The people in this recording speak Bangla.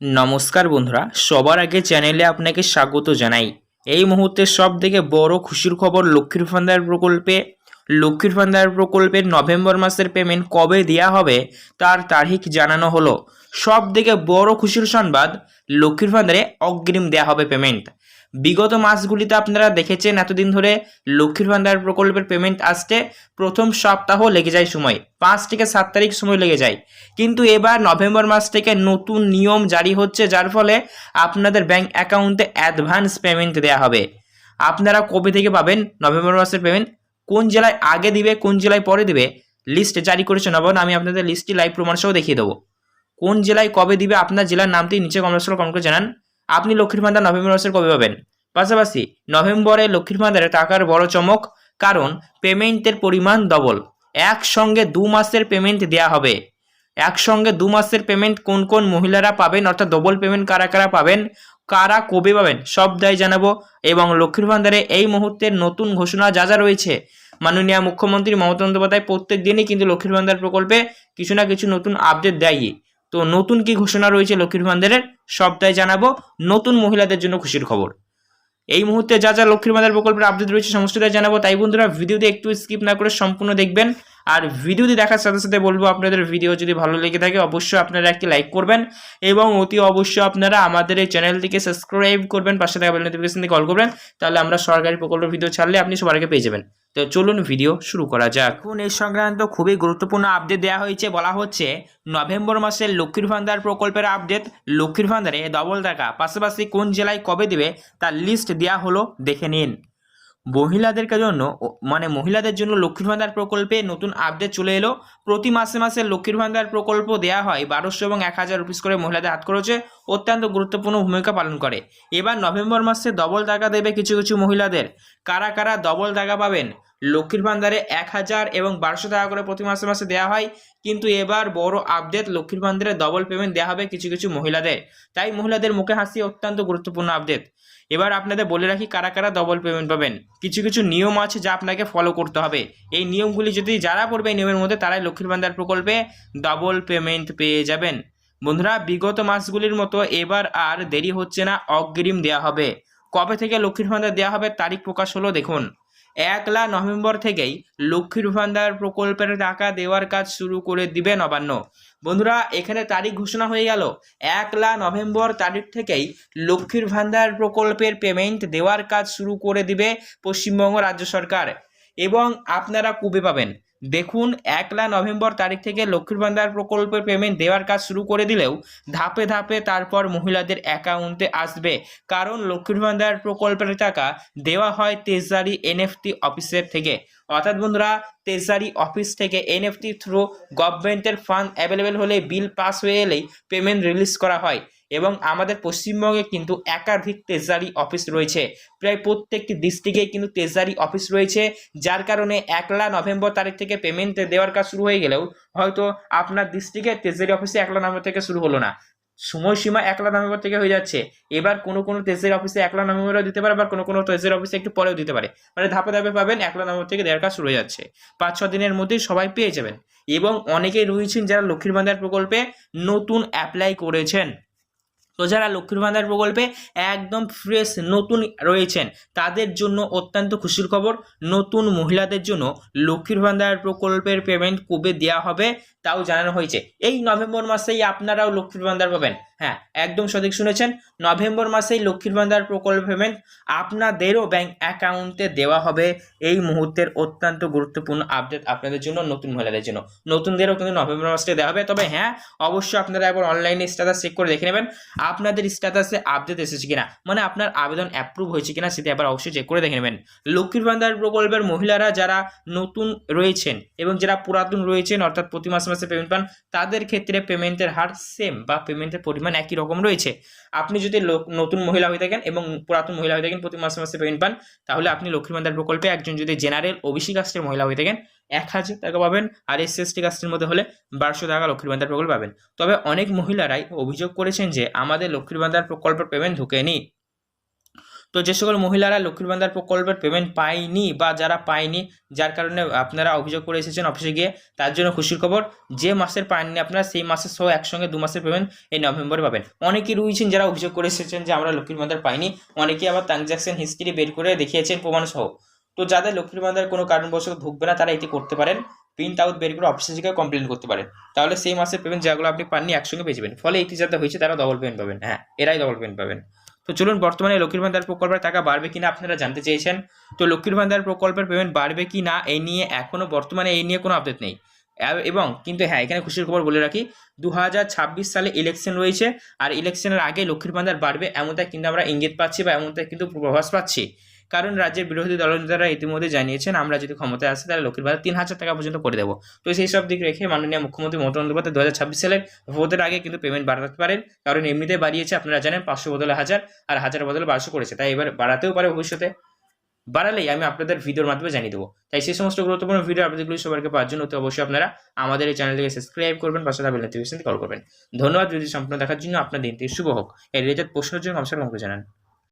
নমস্কার বন্ধুরা, সবার আগে চ্যানেলে আপনাকে স্বাগত জানাই। এই মুহূর্তে সব থেকে বড় খুশির খবর লক্ষ্মীর ভান্ডার প্রকল্পে। লক্ষ্মীর ভান্ডার প্রকল্পের নভেম্বর মাসের পেমেন্ট কবে দেওয়া হবে তার তারিখ জানানো হলো। সব থেকে বড় খুশির সংবাদ, লক্ষ্মীর ভান্ডারে অগ্রিম দেওয়া হবে পেমেন্ট বিগত মাসগুলিতে আপনারা দেখেছেন এতদিন ধরে লক্ষ্মীর ভান্ডার প্রকল্পের পেমেন্ট আসতে প্রথম সপ্তাহ লেগে যায় সময়। পাঁচ থেকে সাত তারিখ সময় লেগে যায়। কিন্তু এবার নভেম্বর মাস থেকে নতুন নিয়ম জারি হচ্ছে, যার ফলে আপনাদের ব্যাংক অ্যাকাউন্টে অ্যাডভান্স পেমেন্ট দেওয়া হবে। আপনারা কবে থেকে পাবেন নভেম্বর মাসের পেমেন্ট কোন জেলায় আগে দিবে, কোন জেলায় পরে দিবে? লিস্ট জারি করেছে নবান্ন আমি আপনাদের লিস্টটি লাইভ প্রমাণ সহ দেখিয়ে দেবো। কোন জেলায় কবে দিবে, আপনার জেলার নামটি নিচে কমেন্ট করে জানান। আপনি লক্ষ্মীর ভান্ডার নভেম্বর মাসের কবে পাবেন? পাশাপাশি নভেম্বরে লক্ষ্মীর ভান্ডারে টাকার বড় চমক, কারণ পেমেন্টের পরিমাণ ডবল একসঙ্গে দু মাসের পেমেন্ট দেওয়া হবে। একসঙ্গে দু মাসের পেমেন্ট কোন কোন মহিলারা পাবেন, অর্থাৎ ডবল পেমেন্ট কারা কারা পাবেন, কারা কবে পাবেন সব দায় জানাব। এবং লক্ষ্মীর ভান্ডারে এই মুহূর্তের নতুন ঘোষণা যা যা রয়েছে, মাননীয় মুখ্যমন্ত্রী মমতা বন্দ্যোপাধ্যায় প্রত্যেক দিনই কিন্তু লক্ষ্মীর ভান্ডার প্রকল্পে কিছু না কিছু নতুন আপডেট দেয়ই। তো নতুন কি ঘোষণা রয়েছে লক্ষ্মীর ভান্ডারের সবটাই জানাব। নতুন মহিলাদের জন্য খুশির খবর। এই মুহূর্তে যা যা লক্ষ্মীর মাদার প্রকল্পের আপডেট রয়েছে সমস্ত জানাব। তাই বন্ধুরা ভিডিওতে একটু স্কিপ না করে সম্পূর্ণ দেখবেন। আর ভিডিওটি দেখার সাথে সাথে বলব, আপনাদের ভিডিও যদি ভালো লেগে থাকে, অবশ্যই আপনারা একটি লাইক করবেন এবং অতি অবশ্যই আপনারা আমাদের এই চ্যানেলটিকে সাবস্ক্রাইব করবেন, পাশে থাকা বেল নোটিফিকেশন দিয়ে কল করবেন। তাহলে আমরা সরকারি প্রকল্পের ভিডিও ছাড়লে আপনি সবার আগে পেয়ে যাবেন। তো চলুন ভিডিও শুরু করা যাক। এখন এই সংক্রান্ত খুবই গুরুত্বপূর্ণ আপডেট দেওয়া হয়েছে। বলা হচ্ছে, নভেম্বর মাসের লক্ষ্মীর ভান্ডার প্রকল্পের আপডেট লক্ষ্মীর ভান্ডারে ডবল টাকা। পাশাপাশি কোন জেলায় কবে দেবে, তার লিস্ট দেওয়া হলো, দেখে নিন। মহিলাদেরকে জন্য মানে মহিলাদের জন্য লক্ষ্মীর ভান্ডার প্রকল্পে নতুন আপডেট চলে এলো। প্রতি মাসে মাসে লক্ষ্মীর ভান্ডার প্রকল্প দেওয়া হয় বারোশো এবং এক হাজার রুপিস করে মহিলাদের হাত খরচে অত্যন্ত গুরুত্বপূর্ণ ভূমিকা পালন করে। এবার নভেম্বর মাসে ডবল দাগা দেবে কিছু কিছু মহিলাদের। কারা কারা ডবল দাগা পাবেন? লক্ষ্মীর ভান্ডারে এক হাজার এবং বারোশো টাকা করে প্রতি মাসে মাসে দেওয়া হয়। কিন্তু এবার বড় আপডেট লক্ষ্মীর ভান্ডারে ডবল পেমেন্ট দেওয়া হবে কিছু কিছু মহিলাদের। তাই মহিলাদের মুখে হাসি অত্যন্ত গুরুত্বপূর্ণ আপডেট এবার আপনাদের বলে রাখি কারা কারা ডবল পেমেন্ট পাবেন। কিছু কিছু নিয়ম আছে যা আপনাকে ফলো করতে হবে। এই নিয়মগুলি যদি যারা পড়বে এই নিয়মের মধ্যে, তারাই লক্ষ্মীর ভান্ডার প্রকল্পে ডবল পেমেন্ট পেয়ে যাবেন। বন্ধুরা, বিগত মাসগুলির মতো এবার আর দেরি হচ্ছে না, অগ্রিম দেওয়া হবে। কবে থেকে লক্ষ্মীর ভান্ডার দেওয়া হবে, তারিখ প্রকাশ হলো দেখুন। একলা নভেম্বর থেকেই লক্ষ্মীর ভান্ডার প্রকল্পের টাকা দেওয়ার কাজ শুরু করে দিবে নবান্ন। বন্ধুরা, এখানে তারিখ ঘোষণা হয়ে গেল। একলা নভেম্বর তারিখ থেকেই লক্ষ্মীর ভান্ডার প্রকল্পের পেমেন্ট দেওয়ার কাজ শুরু করে দিবে পশ্চিমবঙ্গ রাজ্য সরকার। এবং আপনারা কুবে পাবেন। দেখুন, একলা নভেম্বর তারিখ থেকে লক্ষ্মীর ভান্ডার প্রকল্পের পেমেন্ট দেওয়ার কাজ শুরু করে দিলেও ধাপে ধাপে তারপর মহিলাদের অ্যাকাউন্টে আসবে। কারণ লক্ষ্মীর ভান্ডার প্রকল্পের টাকা দেওয়া হয় তেজারি এনএফটি অফিসের থেকে। অর্থাৎ বন্ধুরা তেজারি অফিস থেকে এনএফটি থ্রু গভর্নমেন্টের ফান্ড অ্যাভেলেবেল হলে বিল পাস হয়ে এলেই পেমেন্ট রিলিজ করা হয়। এবং আমাদের পশ্চিমবঙ্গে কিন্তু একাধিক তেজারি অফিস রয়েছে। প্রায় প্রত্যেকটি ডিস্ট্রিক্টে কিন্তু তেজারি অফিস রয়েছে, যার কারণে একলা নভেম্বর তারিখ থেকে পেমেন্ট দেওয়ার কাজ শুরু হয়ে গেলেও হয়তো আপনার ডিস্ট্রিক্টে তেজারি অফিসে একলা নভেম্বর থেকে শুরু হলো না। সময়সীমা একলা নভেম্বর থেকে হয়ে যাচ্ছে। এবার কোনো কোনো তেজের অফিসে একলা নভেম্বরও দিতে পারে, আবার কোনো কোনো তেজের অফিসে একটু পরেও দিতে পারে। মানে ধাপে ধাপে পাবেন, একলা নভেম্বর থেকে দেওয়ার কাজ শুরু হয়ে যাচ্ছে। পাঁচ, ছ দিনের মধ্যেই সবাই পেয়ে যাবেন। এবং অনেকেই রয়েছেন যারা লক্ষ্মীর ভান্ডার প্রকল্পে নতুন অ্যাপ্লাই করেছেন। তো যারা লক্ষ্মীর ভান্ডার প্রকল্পে একদম ফ্রেশ নতুন রয়েছেন, তাদের জন্য অত্যন্ত খুশির খবর, নতুন মহিলাদের জন্য লক্ষ্মীর ভান্ডার প্রকল্পের পেমেন্ট কবে দেওয়া হবে তাও জানানো হয়েছে। এই নভেম্বর মাসেই আপনারাও লক্ষ্মীর ভান্ডার পাবেন। হ্যাঁ একদম সঠিক শুনেছেন, নভেম্বর মাসেই লক্ষ্মীর ভান্ডার প্রকল্প পেমেন্ট আপনাদেরও ব্যাংক অ্যাকাউন্টে দেওয়া হবে। এই মুহূর্তের অত্যন্ত গুরুত্বপূর্ণ আপডেট আপনাদের জন্য, নতুন মহিলাদের জন্য। নতুনদেরও কিন্তু নভেম্বর মাসে দেওয়া হবে। তবে হ্যাঁ অবশ্যই আপনারা একবার অনলাইনে স্ট্যাটাস চেক করে দেখে নেবেন। আপনাদের স্ট্যাটাসে আপডেট এসেছে কিনা? মানে আপনার আবেদন অ্যাপ্রুভ হয়েছে কিনা সেটা এবার অবশ্যই চেক করে দেখে নেবেন। লক্ষ্মীর ভান্ডার প্রকল্পের মহিলারা যারা নতুন রয়েছেন এবং যারা পুরাতন রয়েছেন, অর্থাৎ প্রতি মাসে মাসে পেমেন্ট পান, তাদের ক্ষেত্রে পেমেন্টের হার সেম বা পেমেন্টের পরিমাণ একই রকম রয়েছে। আপনি যদি নতুন মহিলা হয়ে থাকেন এবং পুরাতন মহিলা হয়ে থাকেন, প্রতি মাসে মাসে পেমেন্ট পান, তাহলে আপনি লক্ষ্মীর ভান্ডার প্রকল্পে একজন যদি জেনারেল ওবিসি কাস্টের মহিলা হয়ে থাকেন এক হাজার টাকা পাবেন আর এস এসটি কাস্টের মধ্যে হলে বারোশো টাকা লক্ষ্মীর ভান্ডার প্রকল্প পাবেন। তবে অনেক মহিলারাই অভিযোগ করেছেন যে আমাদের লক্ষ্মীর ভান্ডার প্রকল্পের পেমেন্ট ঢুকেনি। তো যে সকল মহিলারা লক্ষ্মীর ভান্ডার প্রকল্পের পেমেন্ট পায়নি বা যারা পায়নি, যার কারণে আপনারা অভিযোগ করে এসেছেন অফিসে গিয়ে, তার জন্য খুশির খবর, যে মাসের পাননি আপনারা, সেই মাসের সহ একসঙ্গে দু মাসের পেমেন্ট এই নভেম্বরে পাবেন। অনেকেই রয়েছেন যারা অভিযোগ করে এসেছেন যে আমরা লক্ষ্মীর ভান্ডার পাইনি, অনেকেই আবার ট্রানজ্যাকশন হিস্ট্রি বের করে দেখিয়েছেন প্রমাণ সহ তো যাদের লক্ষ্মীর ভান্ডার কোনো কারণবশত ঢুকবে না, তারা এটি করতে পারেন। প্রিন্ট আউট বের করে অফিসে গিয়ে কমপ্লেন করতে পারেন। তাহলে সেই মাসের পেমেন্ট যেগুলো আপনি পাননি একসঙ্গে পেয়ে যাবেন। ফলে এটি যাতে হয়েছে, তারা ডবল পেমেন্ট পাবেন। হ্যাঁ এরাই ডবল পেমেন্ট পাবেন। তো চলুন, বর্তমানে লক্ষ্মীর ভান্ডার প্রকল্পের টাকা বাড়বে কিনা আপনারা জানতে চেয়েছেন। তো লক্ষ্মীর ভান্ডার প্রকল্পের পেমেন্ট বাড়বে কি না এই নিয়ে এখনও বর্তমানে এই নিয়ে কোনো আপডেট নেই। এবং কিন্তু হ্যাঁ এখানে খুশির খবর বলে রাখি দু হাজার ছাব্বিশ সালে ইলেকশন রয়েছে, আর ইলেকশনের আগে লক্ষ্মীর ভান্ডার বাড়বে এমনটা কিন্তু আমরা ইঙ্গিত পাচ্ছি বা এমনটা কিন্তু পূর্বাভাস পাচ্ছি। কারণ রাজ্যের বিরোধী দলনেতারা ইতিমধ্যে জানিয়েছেন, আমরা যদি ক্ষমতায় আসি, তাহলে লক্ষ্মীর ভান্ডার তিন হাজার টাকা পর্যন্ত করে দেবো। তো সেই সব দিক রেখে মাননীয় মুখ্যমন্ত্রী মমতা বন্দ্যোপাধ্যায় দু হাজার ছাব্বিশ সালের ভোটের আগে কিন্তু পেমেন্ট বাড়াতে পারেন। কারণ এমনিতে বাড়িয়েছে, আপনারা জানেন, পাঁচশো বদলে হাজার আর হাজার বদলে বারোশো করেছে। তাই এবার বাড়াতেও পারে ভবিষ্যতে। বাড়ালেই আমি আপনাদের ভিডিওর মাধ্যমে জানিয়ে দেবো। তাই সেই সমস্ত গুরুত্বপূর্ণ ভিডিও আপডেটগুলি সবাইকে পাওয়ার জন্য অতি অবশ্যই আপনারা আমাদের এই চ্যানেলটিকে সাবস্ক্রাইব করবেন, পাশে থাকা নোটিফিকেশন কল করবেন। ধন্যবাদ ভিডিও সম্পূর্ণ দেখার জন্য। আপনার দিনটি শুভ হোক। এই রিলেটেড প্রশ্নের জন্য আমাকে জানান।